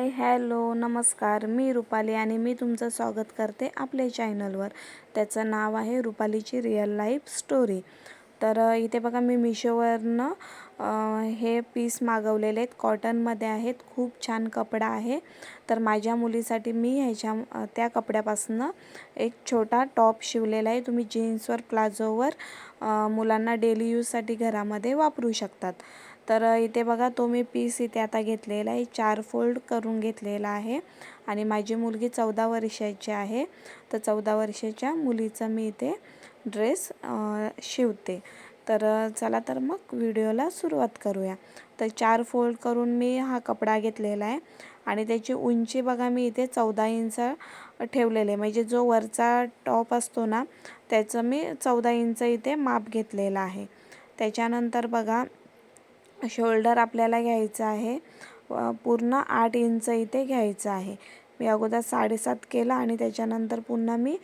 Hi hello नमस्कार. मी रुपाली आणि मी तुमचं स्वागत करते आपल्या चॅनलवर. त्याचं नाव आहे रुपालीची रिअल लाईफ स्टोरी. तर इथे बघा मी मिशोवरनं हे पीस मागवलेले आहेत. कॉटनमध्ये आहेत. खूप छान कपडा आहे. तर माझ्या मुलीसाठी मी ह्याच्या त्या कपड्यापासनं एक छोटा टॉप शिवलेला आहे. तुम्ही जीन्सवर प्लाझोवर मुलांना डेली यूजसाठी घरामध्ये वापरू शकतात. तर इथे बघा तो मी पीस इथे आता घेतलेला आहे. चार फोल्ड करून घेतलेला आहे. आणि माझी मुलगी चौदा वर्षाची आहे. तर चौदा वर्षाच्या मुलीचा मी इथे ड्रेस शिवते. तर चला तर मग व्हिडिओला सुरुवात करूया. तर चार फोल्ड करून मी हा कपडा घेतलेला आहे. आणि त्याची उंची बघा मी इथे चौदा इंच ठेवलेले म्हणजे जो वरचा टॉप असतो ना त्याचं मी चौदा इंच इथे माप घेतलेलं आहे. त्याच्यानंतर बघा शोल्डर आपल्याला घ्यायचं आहे. व पूर्ण आठ इंच इथे घ्यायचं आहे. मी अगोदर साडेसात केलं आणि त्याच्यानंतर पुन्हा मी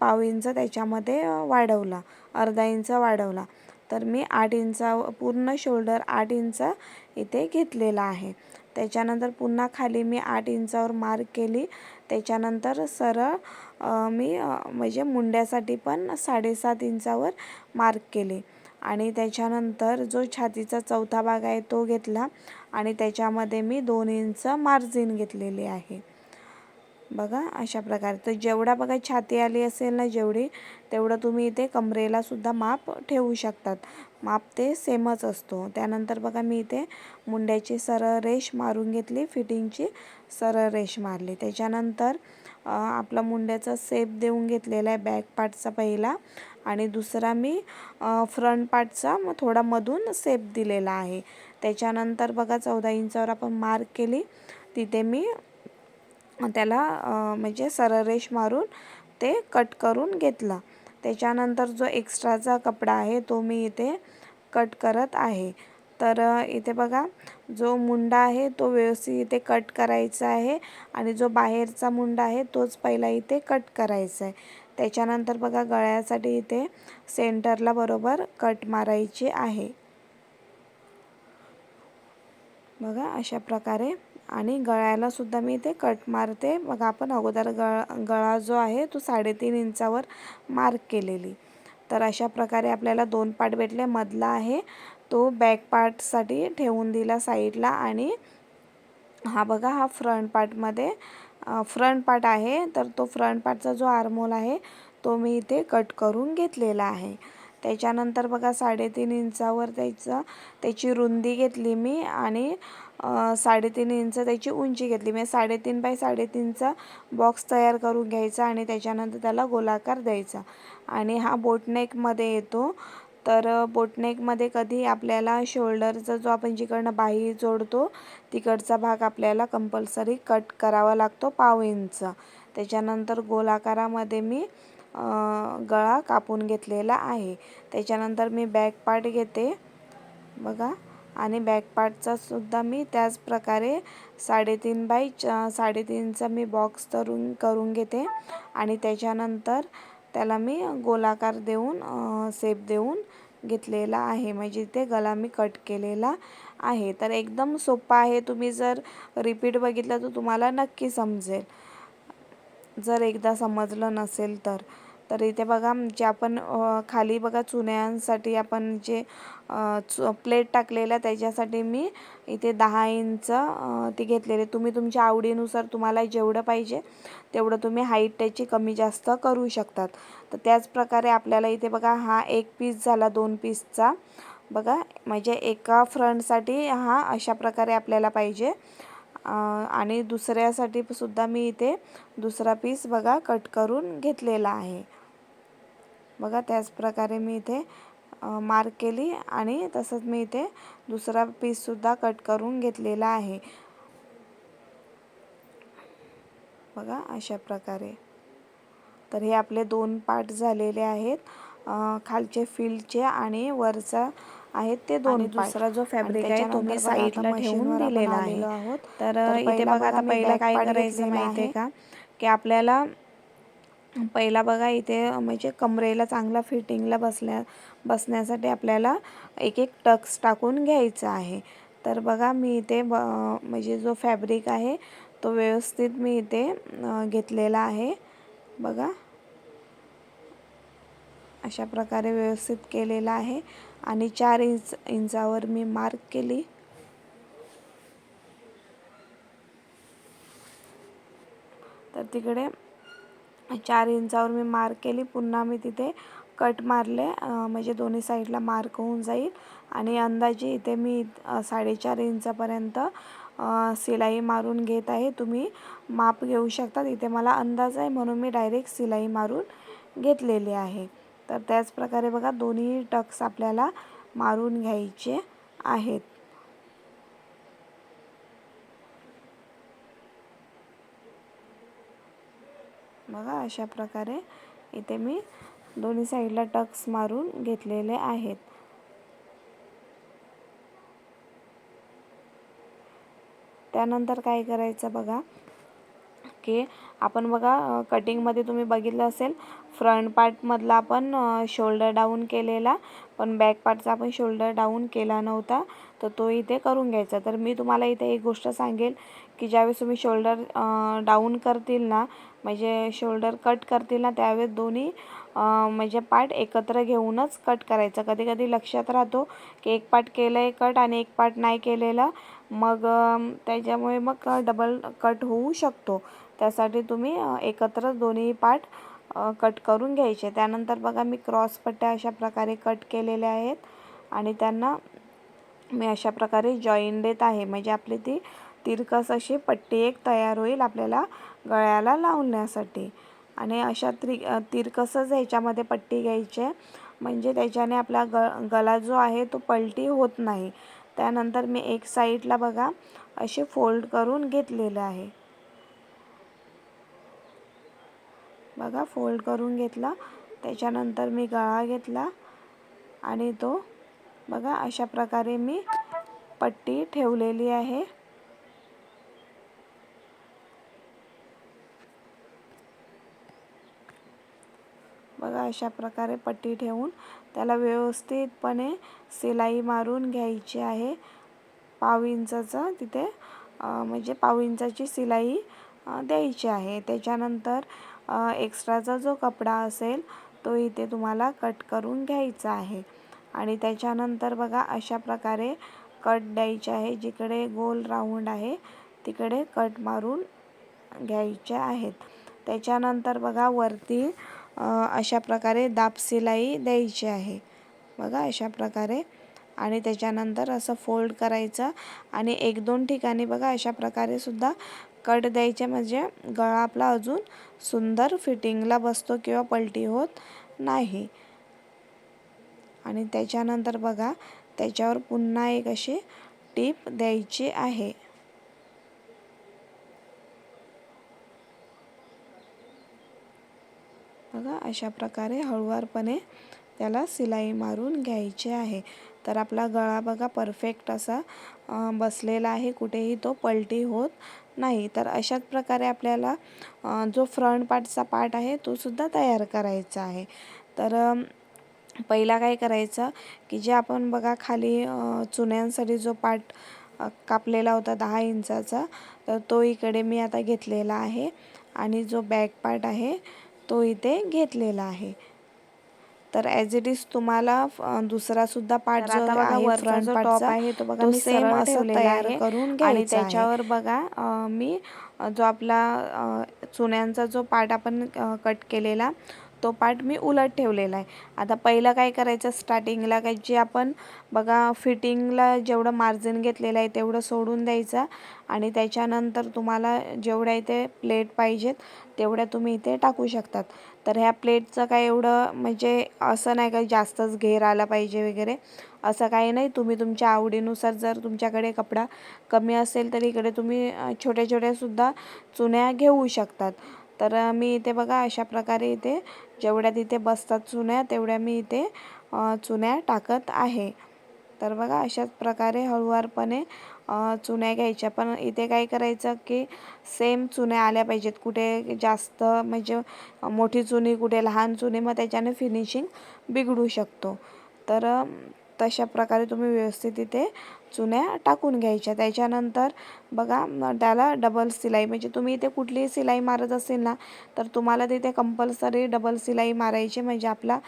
पाव इंच त्याच्यामध्ये वाढवला. अर्धा इंच वाढवला. तर मी आठ इंचा पूर्ण शोल्डर आठ इंच इथे घेतलेला आहे. त्याच्यानंतर पुन्हा खाली मी आठ इंचावर मार्क केली. त्याच्यानंतर सरळ मी म्हणजे मुंड्यासाठी पण साडेसात इंचावर मार्क केले. आणि त्याच्यानंतर जो छातीचा चौथा भाग आहे तो घेतला आणि त्याच्यामध्ये मी दोन इंच मार्जिन घेतलेली आहे. बघा अशा प्रकारे. तर जेवढा बघा छाती आली असेल ना जेवढी तेवढं तुम्ही इथे कमरेला सुद्धा माप ठेवू शकतात. माप ते सेमच असतो. त्यानंतर बघा मी इथे मुंड्याची सरळ रेष मारून घेतली फिटिंगची सरळ रेष मारली. त्याच्यानंतर आपलं आपला मुंड्याचा सेप देऊन घेतलेला आहे बॅक पार्टचा पहिला. आणि दुसरा मी फ्रंट पार्टचा मग थोडा मधून सेप दिलेला आहे. त्याच्यानंतर बघा चौदा इंचावर आपण मार्क केली. तिथे मी त्याला म्हणजे सरळ रेष मारून ते कट करून घेतला. त्याच्यानंतर जो एक्स्ट्राचा कपडा आहे तो मी इथे कट करत आहे. तर इथे बघा जो मुंडा आहे तो व्यवस्थित इथे कट करायचा आहे. आणि जो बाहेरचा मुंडा आहे तोच पहिला इथे कट करायचा आहे. त्याच्यानंतर बघा गळ्यासाठी इथे सेंटरला बरोबर कट मारायची आहे. बघा अशा प्रकारे. आणि गळ्याला सुद्धा मी इथे कट मारते. बघा आपण अगोदर गळ गळा जो आहे तो साडेतीन इंचावर मार्क केलेली. तर अशा प्रकारे आपल्याला दोन पार्ट भेटले. मधला आहे तो बॅक पार्टसाठी ठेवून दिला साईडला आणि हा बघा हा फ्रंट पार्टमध्ये फ्रंट पार्ट आहे. तर तो फ्रंट पार्टचा जो आर्मोल आहे तो मी इथे कट करून घेतलेला आहे. त्याच्यानंतर बघा साडेतीन इंचावर त्याचं त्याची रुंदी घेतली मी आणि साडेतीन इंच त्याची उंची घेतली. मी साडेतीन बाय साडेतीनचा बॉक्स तयार करून घ्यायचा आणि त्याच्यानंतर त्याला गोलाकार द्यायचा. आणि हा बोटनेकमध्ये येतो. तर बोटनेकमध्ये कधी आपल्याला शोल्डरचा जो आपण जिकडनं बाही जोडतो तिकडचा भाग आपल्याला कंपल्सरी कट करावा लागतो पाव इंच. त्याच्यानंतर गोलाकारामध्ये मी गळा कापून घेतलेला आहे. त्याच्यानंतर मी बॅक पार्ट घेते बघा. आणि बॅक पार्टचा सुद्धा मी त्याच प्रकारे साडेतीन बाय च साडेतीनचा मी बॉक्स तरून करून घेते. आणि त्याच्यानंतर त्याला मी गोलाकार देऊन सेप देऊन घेतलेला आहे. म्हणजे ते गला मी कट केलेला आहे. तर एकदम सोपा आहे. तुम्ही जर रिपीट बघितलं तर तुम्हाला नक्की समजेल. जर एकदा समजलं नसेल तर. तर इथे बघा जे आपण खाली बघा चुन्यांसाठी आपण जे चु प्लेट टाकलेल्या त्याच्यासाठी मी इथे दहा इंच ती घेतलेली. तुम्ही तुमच्या आवडीनुसार तुम्हाला जेवढं पाहिजे तेवढं तुम्ही हाईट त्याची कमी जास्त करू शकतात. तर त्याच प्रकारे आपल्याला इथे बघा हा एक पीस झाला दोन पीसचा. बघा म्हणजे एका फ्रंटसाठी हा अशा प्रकारे आपल्याला पाहिजे. आणि दुसऱ्यासाठी सुद्धा मी इथे दुसरा पीस बघा कट करून घेतलेला आहे. बघा त्याच प्रकारे मी इथे मार्क केली आणि तसंच मी इथे दुसरा पीससुद्धा कट करून घेतलेला आहे बघा अशा प्रकारे तर हे आपले दोन पार्ट झालेले आहेत खालचे फील्डचे आणि वरचा आहेत ते दोन. दुसरा जो fabric आहे तो मी त्याच्यानंतर बघा आता side ला ठेवून दिलेला आहे. तर इथे बघा आता पहिलं काय करायचं माहिती आहे. का की आपल्याला पहिला बघा इथे म्हणजे कमरेला चांगला फिटिंगला बसल्या बसण्यासाठी आपल्याला एक एक टक्स टाकून घ्यायचं आहे. तर बघा मी इथे ब म्हणजे जो फॅब्रिक आहे तो व्यवस्थित मी इथे घेतलेला आहे. बघा. अशा प्रकारे व्यवस्थित केलेला आहे. आणि चार इंच इंचावर मी मार्क केली. तर तिकडे चार इंचावर मी मार्क केली. पुन्हा मी तिथे कट मारले. म्हणजे दोन्ही साईडला मार्क होऊन जाईल. आणि अंदाजे इथे मी साडेचार इंचापर्यंत सिलाई शिलाई मारून घेत आहे. तुम्ही माप घेऊ शकता इथे मला अंदाज आहे म्हणून मी डायरेक्ट शिलाई मारून घेतलेली आहे. तर त्याचप्रकारे बघा दोन्ही टक्स आपल्याला मारून घ्यायचे आहेत. बघा अशा प्रकारे इथे मी दोन्ही साईडला टक्स मारून घेतलेले आहेत. त्यानंतर काय करायचं बघा की आपण बघा कटिंगमध्ये तुम्ही बघितलं असेल फ्रंट पार्टमधला आपण शोल्डर डाऊन केलेला पण बॅक पार्टचा आपण शोल्डर डाऊन केला नव्हता तर तो इथे करून घ्यायचा. तर मी तुम्हाला इथे एक गोष्ट सांगेल की ज्यावेळेस तुम्ही शोल्डर डाऊन करतील ना म्हणजे शोल्डर कट करतील ना त्यावेळेस दोन्ही म्हणजे पार्ट एकत्र घेऊनच कट करायचं. कधी कधी लक्षात राहतो की एक पार्ट केलं आहे कट आणि एक पार्ट नाही केलेला. मग त्याच्यामुळे मग डबल कट होऊ शकतो. त्यासाठी तुम्ही एकत्र दोन्ही पार्ट कट करून घ्यायचे. त्यानंतर बघा मी क्रॉस पट्ट्या अशा प्रकारे कट केलेल्या आहेत. आणि त्यांना मी अशा प्रकारे जॉईन देत आहे. म्हणजे आपली ती तिरकस अशी पट्टी एक तयार होईल. आपल्याला गळ्याला लावण्यासाठी. आणि अशा त्रि तिरकसच ह्याच्यामध्ये पट्टी घ्यायची. आहे म्हणजे त्याच्याने आपला ग गला जो आहे तो पलटी होत नाही. त्यानंतर मी एक साईडला बघा असे फोल्ड करून घेतलेलं आहे. बघा फोल्ड करून घेतला. त्याच्यानंतर मी गळा घेतला. आणि तो बघा अशा प्रकारे मी पट्टी ठेवलेली आहे बघा अशा प्रकारे पट्टी ठेवून त्याला व्यवस्थितपणे शिलाई मारून घ्यायची आहे. पाव इंचाचं तिथे म्हणजे पाव इंचाची शिलाई द्यायची आहे. त्याच्यानंतर एक्स्ट्राचा जो कपडा असेल तो इथे तुम्हाला कट करून घ्यायचा आहे. आणि त्याच्यानंतर बघा अशा प्रकारे कट द्यायचे आहे. जिकडे गोल राऊंड आहे तिकडे कट मारून घ्यायचे आहेत. त्याच्यानंतर बघा वरती अशा प्रकारे दाब सिलाई द्यायची आहे. बघा अशा प्रकारे. आणि त्याच्यानंतर असं फोल्ड करायचं आणि एक दोन ठिकाणी बघा अशा प्रकारे सुद्धा कट द्यायचे. म्हणजे गळा आपला अजून सुंदर फिटिंगला बसतो किंवा पलटी होत नाही. आणि त्याच्यानंतर बघा त्याच्यावर पुन्हा एक अशी टीप द्यायची आहे. बघा अशा प्रकारे हळुवारपणे त्याला सिलाई मारून घ्यायची आहे. तर आपला गळा बघा परफेक्ट असा बसलेला आहे. कुठेही तो पलटी होत नाही. तर अशाच प्रकारे आपल्याला जो फ्रंट पार्टचा पार्ट आहे तो सुद्धा तयार करायचा आहे. तर पहिला काय करायचं की जे आपण बघा खाली चुन्यांसाठी जो पार्ट कापलेला होता दहा इंचाचा तर तो इकडे मी आता घेतलेला आहे. आणि जो बॅक पार्ट आहे तो इथे घेतलेला आहे तर ॲज इट इज तुम्हाला दुसरा सुद्धा पार्ट जो आहे फ्रंट पार्टचा आहे तो बघा मी सेम असं तयार. करून आणि. त्याच्यावर बघा मी जो आपला चुन्यांचा जो पार्ट आपण कट केलेला तो पार्ट मी उलट ठेवलेला आहे. आता पहिलं काय करायचं? स्टार्टिंगला काय जे आपण बघा फिटिंगला जेवढं मार्जिन घेतलेलं आहे तेवढं सोडून द्यायचं आणि त्याच्यानंतर तुम्हाला जेवढ्या इथे प्लेट पाहिजेत तेवढ्या तुम्ही इथे टाकू शकतात. तर ह्या प्लेटचं काय एवढं म्हणजे असं नाही का जास्तच घेर आला पाहिजे वगैरे असं काही नाही. तुम्ही तुमच्या आवडीनुसार जर तुमच्याकडे कपडा कमी असेल तर इकडे तुम्ही छोट्या छोट्यासुद्धा चुन्या घेऊ शकतात. तर मी इथे बघा अशा प्रकारे इथे जेवढ्या तिथे बसतात चुन्या तेवढ्या मी इथे चुन्या टाकत आहे. तर बघा अशाच प्रकारे हळुवारपणे चुन्या घ्यायच्या. पण इथे काय करायचं की सेम चुन्या आल्या पाहिजेत. कुठे जास्त म्हणजे मोठी चुनी कुठे लहान चुनी मग त्याच्याने फिनिशिंग बिघडू शकतो. तर तशा प्रकारे तुम्ही व्यवस्थित इथे चुन्या टाकून घ्यायच्या. त्याच्यानंतर बघा त्याला डबल सिलाई म्हणजे तुम्ही इथे कुठलीही सिलाई मारत असेल ना तर तुम्हाला तिथे कंपल्सरी डबल सिलाई मारायची. म्हणजे आपला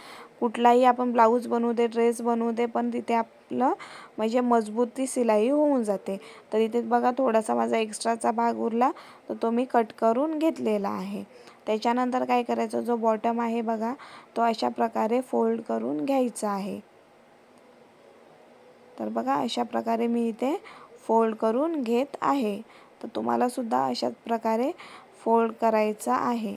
कुठलाही आपण ब्लाऊज बनवू दे ड्रेस बनवू दे पण तिथे आपलं म्हणजे मजबूत ती सिलाई होऊन जाते. तर इथे बघा थोडासा माझा एक्स्ट्राचा भाग उरला तर तो मी कट करून घेतलेला आहे. त्याच्यानंतर काय करायचं जो बॉटम आहे बघा तो अशा प्रकारे फोल्ड करून घ्यायचा आहे. तर बघा अशा प्रकारे मी इथे फोल्ड करून घेत आहे. तर तुम्हाला सुद्धा अशाच प्रकारे फोल्ड करायचा आहे.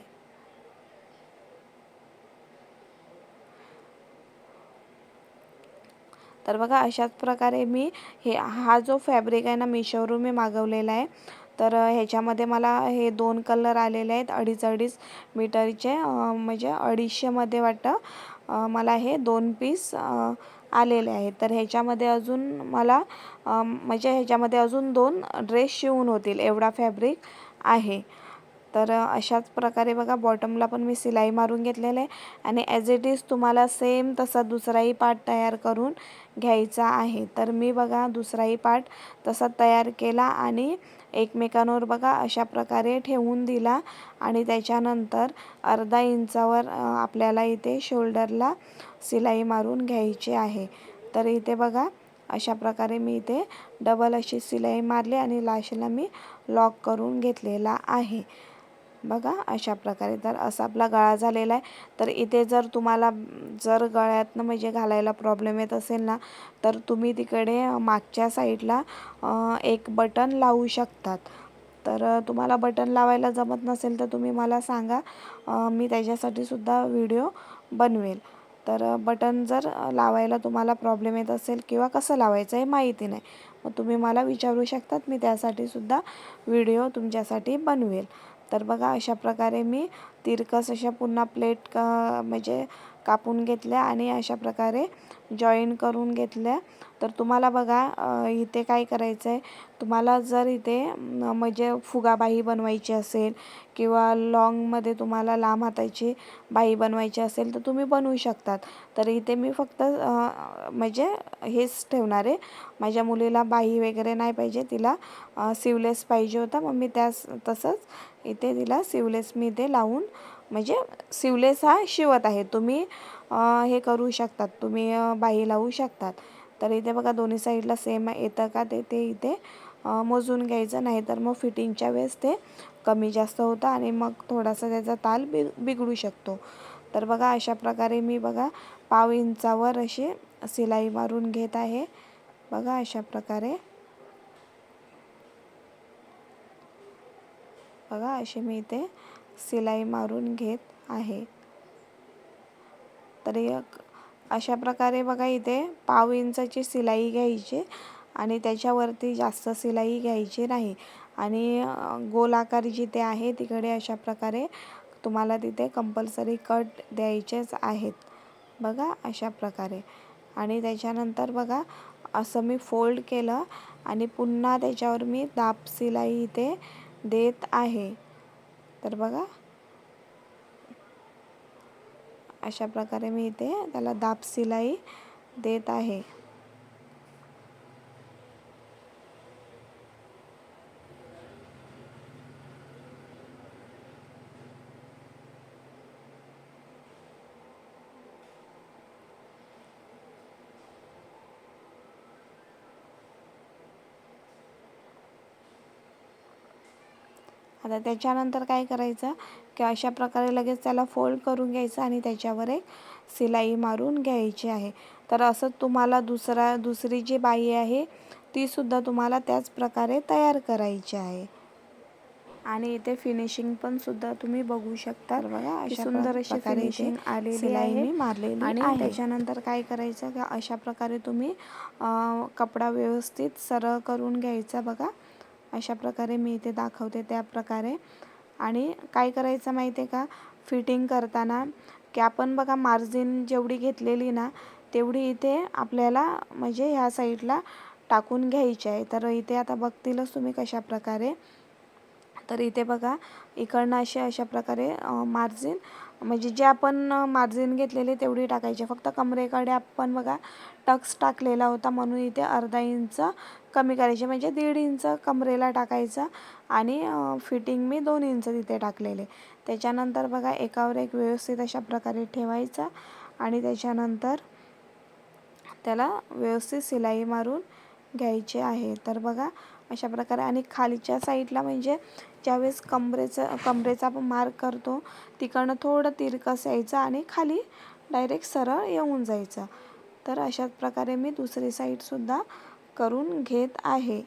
तर बघा अशाच प्रकारे मी हे हा जो फॅब्रिक आहे ना मिशोवरून मी मागवलेला आहे. तर ह्याच्यामध्ये मला हे दोन कलर आलेले आहेत अडीच अडीच मीटरचे म्हणजे अडीचशेमध्ये वाटतं. मला हे दोन पीस आलेले आहेत. तर ह्याच्यामध्ये अजून मला म्हणजे ह्याच्यामध्ये अजून दोन ड्रेस शिवून होतील. एवढा फॅब्रिक आहे. तर अशाच प्रकारे बघा बॉटमला पण मी सिलाई मारून घेतलेलं आहे आणि ॲज इट इज तुम्हाला सेम तसा दुसराही पार्ट तयार करून घ्यायचा आहे. तर मी बघा दुसराही पार्ट तसा तयार केला आणि एकमेकांवर बघा अशा प्रकारे ठेवून दिला आणि त्याच्यानंतर अर्धा इंचावर आपल्याला इथे शोल्डरला सिलाई मारून घ्यायची आहे. तर इथे बघा अशा प्रकारे मी इथे डबल अशी सिलाई मारली आणि लाशला मी लॉक करून घेतलेला आहे. बघा अशा प्रकारे. तर असा आपला गळा झालेला आहे. तर इथे जर तुम्हाला जर गळ्यातनं म्हणजे घालायला प्रॉब्लेम येत असेल ना तर तुम्ही तिकडे मागच्या साईडला एक बटन लावू शकतात. तर तुम्हाला बटन लावायला जमत नसेल तर तुम्ही मला सांगा. मी त्याच्यासाठी सुद्धा व्हिडिओ बनवेल. तर बटन जर लावायला तुम्हाला प्रॉब्लेम येत असेल किंवा कसं लावायचं हे माहिती नाही मग तुम्ही मला विचारू शकतात. मी त्यासाठी सुद्धा व्हिडिओ तुमच्यासाठी बनवेल. तर बघा अशा प्रकारे मी तिरकस अशा पुन्हा प्लेट का म्हणजे कापून घेतल्या आणि अशा प्रकारे जॉईन करून घेतल्या. तर तुम्हाला बघा इथे काय करायचं आहे तुम्हाला जर इथे म्हणजे फुगाबाई बनवायची असेल किंवा लॉंगमध्ये तुम्हाला लांब हाताची बाई बनवायची असेल तर तुम्ही बनवू शकतात. तर इथे मी फक्त म्हणजे हेच ठेवणार आहे. माझ्या मुलीला बाई वगैरे नाही पाहिजे. तिला सिवलेस पाहिजे होता. मग मी त्यास तसंच इथे तिला सिवलेस मी इथे लावून म्हणजे सिवलेस हा शिवत आहे. तुम्ही हे करू शकतात. तुम्ही बाई लावू शकतात. तर इथे बघा दोन्ही साईडला सेम येतं का ते ते इथे मोजून घ्यायचं. नाही तर मग फिटिंगच्या वेळेस ते कमी जास्त होतं आणि मग थोडासा त्याचा ताल बि बिघडू शकतो. तर बघा अशा प्रकारे मी बघा पाव इंचावर अशी सिलाई मारून घेत आहे. बघा अशा प्रकारे. बघा अशी मी इथे सिलाई मारून घेत आहे. तर अशा प्रकारे बघा इथे पाव इंचाची शिलाई घ्यायची आणि त्याच्यावरती जास्त शिलाई घ्यायची नाही. आणि गोल आकार जिथे आहे तिकडे अशा प्रकारे तुम्हाला तिथे कंपल्सरी कट द्यायचेच आहेत. बघा अशा प्रकारे. आणि त्याच्यानंतर बघा असं मी फोल्ड केलं आणि पुन्हा त्याच्यावर मी दाब शिलाई इथे देत आहे. तर बघा अशा प्रकारे मी इथे त्याला दाब शिलाई देत आहे. आता त्याच्यानंतर काय करायचं की अशा प्रकारे लगेच त्याला फोल्ड करून घ्यायचं आणि त्याच्यावर एक सिलाई मारून घ्यायची आहे. तर असं तुम्हाला दुसरा दुसरी जी बाई आहे तीसुद्धा तुम्हाला त्याच प्रकारे तयार करायची आहे. आणि इथे फिनिशिंग पण सुद्धा तुम्ही बघू शकता. बघा अशा सुंदर अशी फिनिशिंग आलेली सिलाई मी मारलेली आणि त्याच्यानंतर काय करायचं? का अशा प्रकारे तुम्ही कपडा व्यवस्थित सरळ करून घ्यायचा बघा. अशा प्रकारे मी इथे दाखवते त्या प्रकारे. आणि काय करायचं माहिती आहे का? फिटिंग करताना की आपण बघा मार्जिन जेवढी घेतलेली ना तेवढी इथे आपल्याला म्हणजे ह्या साईडला टाकून घ्यायची आहे. तर इथे आता बघतीलच तुम्ही कशा प्रकारे. तर इथे बघा इकडनं असे अशा प्रकारे मार्जिन म्हणजे जे आपण मार्जिन घेतलेले तेवढी टाकायची. फक्त कमरेकडे आपण बघा टक्स टाकलेला होता म्हणून इथे अर्धा इंच कमी करायचे. म्हणजे दीड इंच कमरेला टाकायचा आणि फिटिंग मी दोन इंच तिथे टाकलेले. त्याच्यानंतर बघा एकावर एक व्यवस्थित अशा प्रकारे ठेवायचा आणि त्याच्यानंतर त्याला व्यवस्थित शिलाई मारून घ्यायचे आहे. तर बघा अशा प्रकारे. आणि खालच्या साईडला म्हणजे ज्यावेळेस कमरेचं कमरेचा आपण मार्क करतो तिकडनं थोडं तिरकस यायचं आणि खाली डायरेक्ट सरळ येऊन जायचं. तर अशाच प्रकारे मी दुसरी साईडसुद्धा करून घेत आहे.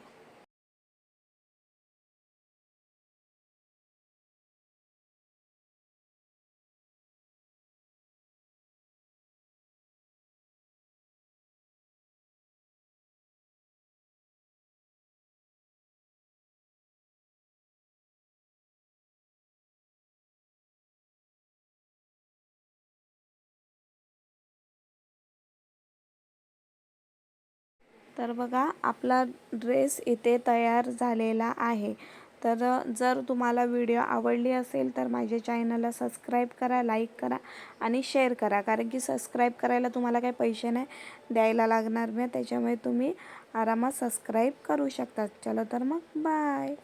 तर बघा आपला ड्रेस इथे तयार झालेला आहे. तर जर तुम्हाला व्हिडिओ आवडली असेल तर माझ्या चॅनलला सबस्क्राईब करा लाईक करा आणि शेअर करा. कारण की सबस्क्राईब करायला तुम्हाला काही पैसे नाही द्यायला लागणार नाही. त्याच्यामुळे तुम्ही आरामात सबस्क्राईब करू शकता. चलो तर मग बाय